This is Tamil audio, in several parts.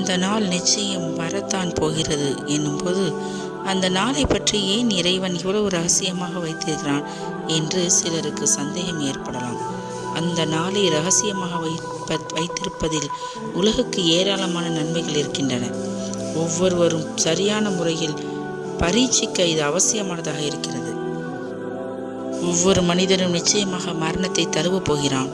அந்த நாள் நிச்சயம் வரத்தான் போகிறது என்னும்போது அந்த நாளை பற்றி ஏன் இறைவன் இவ்வளவு ரகசியமாக வைத்திருக்கிறான் என்று சிலருக்கு சந்தேகம் ஏற்படலாம். அந்த நாளை ரகசியமாக வைப்ப வைத்திருப்பதில் உலகுக்கு ஏராளமான நன்மைகள் இருக்கின்றன. ஒவ்வொருவரும் சரியான முறையில் பரீட்சிக்க இது அவசியமானதாக இருக்கிறது. ஒவ்வொரு மனிதனும் நிச்சயமாக மரணத்தை தழுவப் போகிறான்.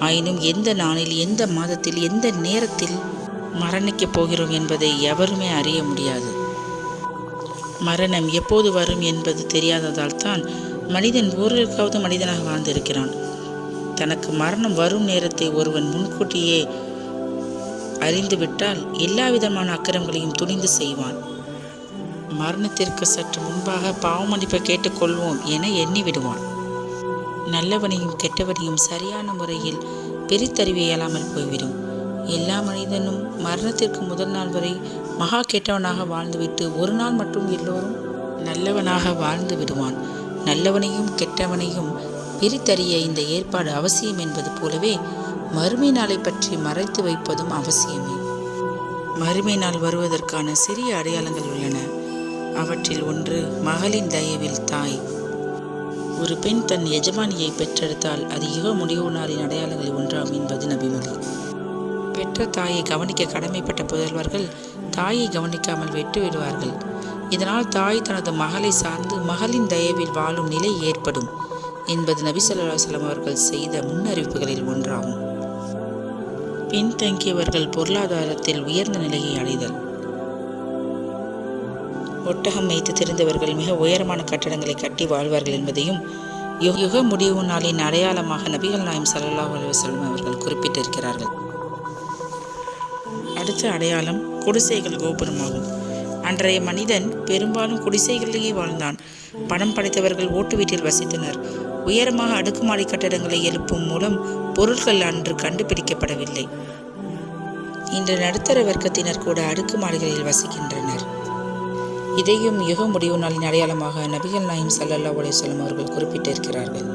ஆயினும் எந்த நாளில் எந்த மாதத்தில் எந்த நேரத்தில் மரணிக்கப் போகிறோம் என்பதை எவருமே அறிய முடியாது. மரணம் எப்போது வரும் என்பது தெரியாததால் தான் மனிதன் ஓரிற்காவது மனிதனாக வாழ்ந்திருக்கிறான். தனக்கு மரணம் வரும் நேரத்தை ஒருவன் முன்கூட்டியே அறிந்துவிட்டால் எல்லா விதமான அக்கிரமங்களையும் துணிந்து செய்வான். மரணத்திற்கு சற்று முன்பாக பாவமன்னிப்பை கேட்டுக்கொள்வோம் என எண்ணி விடுவான் நல்லவனையும் கெட்டவனையும் சரியான முறையில் பிரித்தறிவு இயலாமல் போய்விடும். எல்லா மனிதனும் மரணத்திற்கு முதல் நாள் வரை மகா கெட்டவனாக வாழ்ந்துவிட்டு ஒரு நாள் மட்டும் எல்லோரும் நல்லவனாக வாழ்ந்து விடுவான். நல்லவனையும் கெட்டவனையும் பிரித்தறிய இந்த ஏற்பாடு அவசியம் என்பது போலவே மறுமை நாளை பற்றி மறைத்து வைப்பதும் அவசியமே. மறுமை நாள் வருவதற்கான சிறிய அடையாளங்கள் உள்ளன. அவற்றில் ஒன்று மகளின் தயவில் தாய். ஒரு பெண் தன் எஜமானியை பெற்றெடுத்தால் அது யுக முடிவு நாளின் அடையாளங்களில் ஒன்றாகும் என்பது நபி பெற்ற தாயை கவனிக்க கடமைப்பட்ட புதல்வர்கள் தாயை கவனிக்காமல் விட்டு விடுவார்கள் இதனால் தாய் தனது மகளை சார்ந்து மகளின் தயவில் வாழும் நிலை ஏற்படும் என்பது நபி ஸல்லல்லாஹு அலைஹி அவர்கள் செய்த முன்னறிவிப்புகளில் ஒன்றாகும். பின்தங்கியவர்கள் பொருளாதாரத்தில் உயர்ந்த நிலையை அடைதல். ஒட்டகம் வைத்து தெரிந்தவர்கள் மிக உயரமான கட்டடங்களை கட்டி வாழ்வார்கள் என்பதையும் யுக முடிவு நாளின் அடையாளமாக நபிகள் நாயம் ஸல்லல்லாஹு அலுவலம் அவர்கள் குறிப்பிட்டிருக்கிறார்கள். அடுத்த அடையாளம் குடிசைகள் கோபுரமாகும். அன்றைய மனிதன் பெரும்பாலும் குடிசைகளிலேயே வாழ்ந்தான். பணம் படைத்தவர்கள் ஓட்டு வீட்டில் வசித்தனர். உயரமாக அடுக்குமாடி கட்டடங்களை எழுப்பும் மூலம் பொருட்கள் அன்று கண்டுபிடிக்கப்படவில்லை. இன்று நடுத்தர வர்க்கத்தினர் கூட அடுக்குமாடிகளில் வசிக்கின்றனர். இதையும் யுக முடிவு நாளின் அடையாளமாக நபிகள் நாயம் சல்லல்லா உலேசலம் அவர்கள் குறிப்பிட்டிருக்கிறார்கள்.